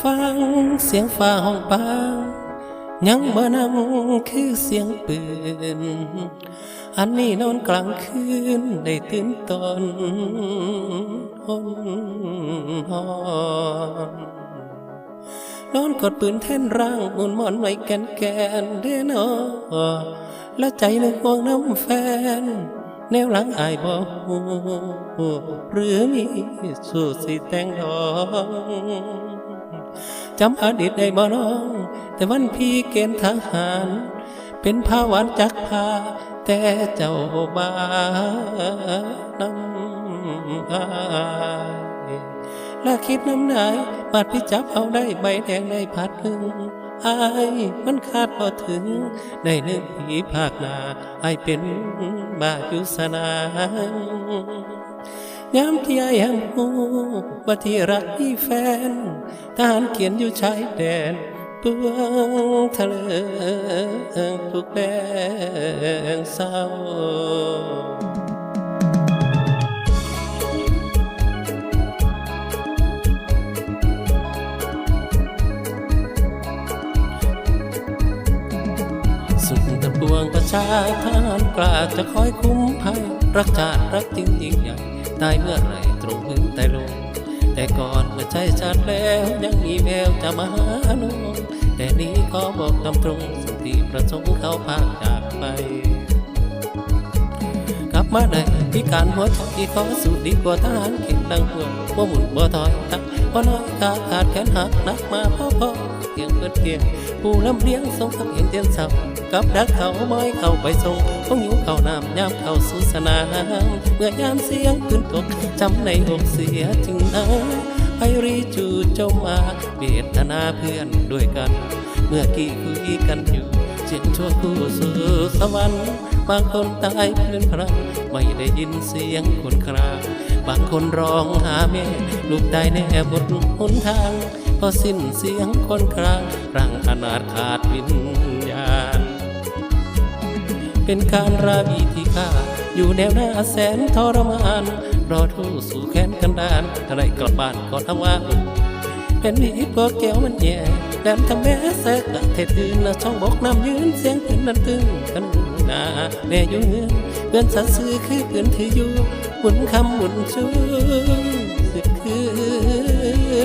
ฟังเสียงฟ้าห้องปางยังบ่นำคือเสียงปืน อันนี้นอนกลางคืนได้ตื่นตอนหนหอนนอนกอดปืนแท่นร่างมุนหมอนไว้แกนแกนเด้อนอแล้วใจนึกห่วงน้ำแฟน แนวหลังอายบ่ฮู้หรือมีสู้สิแต่งดอง จำอดีตได้บ่น้อง แต่วันพี่เกณฑ์ทหาร เป็นภาวันจักพาแต่เจ้าบานำอายและคิดน้ำนายบาดพี่จับเอาได้ใบแดงในพัดหนึ่งอายมันคาดพอถึง ได้นึกผีภาคนาอายเป็นบาจุสนา ยามที่อายหันหูว่าที่รักที่แฟน ทหารเขียนอยู่ชายแดนเปื้องทะเลทุกแดงเศร้าสุดตะปวงประชาทานกล้าจะคอยคุ้มภัยรักชาติรักจริงยิ่งใหญ่ ตายเมื่อไหรตรงพื้นใต้ลง แต่ก่อนเมื่อใจชัดแล้วยังมีแววจะมาหาน้องแต่นี้ขอบอกตามตรงสิ่งที่ประสงค์เขาพากจากไป มาได้พิการหัวใจที่ขอสู้ดีกว่าทหารเข็มดังหัวบ่หมุนบ่ถอยตักบ่น้อยขาขาดแขนหักนักมาพ่อพ่อเกียงเปิดเกียงผู้ลำเลียงทรงกับเห็นเตียนสากับดักเขาไม้เข้าไปส่งคงหิวเข้าน้ำยามเข้าสู่สนามเมื่อยามเสียงขึ้นตกจำในอกเสียจึงนะไพรีจูเจ้ามาเวทนาเพื่อนด้วยกัน เมื่อกี้คุยกันอยู่ จ็บชั่วคู่สู่สวรรค์บางคนตายเพลินพลันไม่ได้ยินเสียงคนครางบางคนร้องหาแม่ ลูกตายแน่บนหนทางพอสิ้นเสียงคนครางร่างอนาถขาดวิญญาณ เป็นการราวีที่ข้าอยู่แนวหน้าแสนทรมาน รอทู่สู่แขนกันดานถ้าได้กลับบ้านก็ทำว่า เป็นดีพวกแก้วมันแย่ แดนทำแม่เสกเทตึงนช่องบอกน้ำยืนเสียงเป็นนันตึงกันหนาแม่ยู่เงินเพื่อนสัตซื้อคือเพื่อนที่อยู่หมุนคำหมุนชูสิคื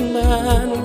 นมัน